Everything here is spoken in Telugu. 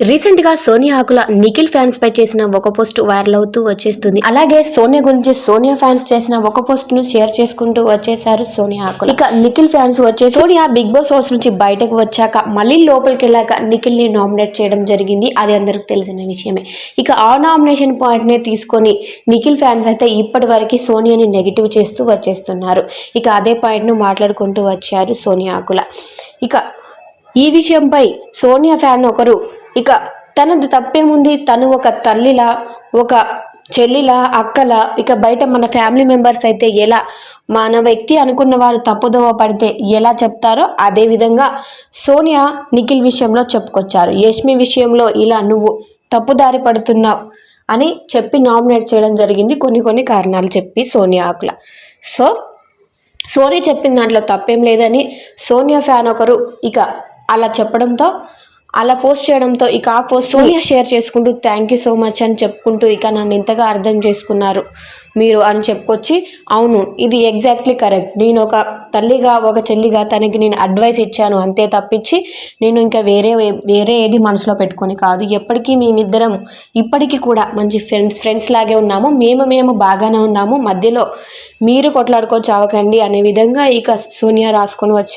రీసెంట్గా సోనియా ఆకుల నిఖిల్ ఫ్యాన్స్ పై చేసిన ఒక పోస్ట్ వైరల్ అవుతూ వచ్చేస్తుంది. అలాగే సోనియా గురించి సోనియా ఫ్యాన్స్ చేసిన ఒక పోస్ట్ను షేర్ చేసుకుంటూ వచ్చేసారు సోనియా ఆకుల. ఇక నిఖిల్ ఫ్యాన్స్ వచ్చే సోనియా బిగ్ బాస్ హౌస్ నుంచి బయటకు వచ్చాక మళ్ళీ లోపలికి వెళ్ళాక నిఖిల్ని నామినేట్ చేయడం జరిగింది. అది అందరికి తెలిసిన విషయమే. ఇక ఆ నామినేషన్ పాయింట్ నే తీసుకొని నిఖిల్ ఫ్యాన్స్ అయితే ఇప్పటి వరకు సోనియాని నెగిటివ్ చేస్తూ వచ్చేస్తున్నారు. ఇక అదే పాయింట్ను మాట్లాడుకుంటూ వచ్చారు సోనియా ఆకుల. ఇక ఈ విషయంపై సోనియా ఫ్యాన్ ఒకరు ఇక తనది తప్పేముంది? తను ఒక తల్లిలా ఒక చెల్లిలా అక్కలా. ఇక బయట మన ఫ్యామిలీ మెంబర్స్ అయితే ఎలా? మన వ్యక్తి అనుకున్న వారు తప్పుదోవ పడితే ఎలా చెప్తారో అదే విధంగా సోనియా నిఖిల్ విషయంలో చెప్పుకొచ్చారు. యష్మి విషయంలో ఇలా నువ్వు తప్పుదారి పడుతున్నావు అని చెప్పి నామినేట్ చేయడం జరిగింది. కొన్ని కొన్ని కారణాలు చెప్పి సోనియా ఆకుల. సో సోనీ చెప్పిన దాంట్లో తప్పేం లేదని సోనియా ఫ్యాన్ ఒకరు ఇక అలా చెప్పడంతో అలా పోస్ట్ చేయడంతో ఇక ఆ పోస్ట్ సోనియా షేర్ చేసుకుంటూ థ్యాంక్ యూ సో మచ్ అని చెప్పుకుంటూ ఇక నన్ను ఇంతగా అర్థం చేసుకున్నారు. మీరు అని చెప్పుకొచ్చి అవును ఇది ఎగ్జాక్ట్లీ కరెక్ట్ నేను ఒక తల్లిగా ఒక చెల్లిగా తనకి నేను అడ్వైస్ ఇచ్చాను. అంతే తప్పించి నేను ఇంకా వేరే వేరే ఏది మనసులో పెట్టుకొని కాదు. ఎప్పటికీ మేమిద్దరం ఇప్పటికీ కూడా మంచి ఫ్రెండ్స్ ఫ్రెండ్స్ లాగే ఉన్నాము. మేము మేము బాగానే ఉన్నాము. మధ్యలో మీరు కొట్లాడుకొని చావకండి అనే విధంగా ఇక సోనియా రాసుకొని వచ్చారు.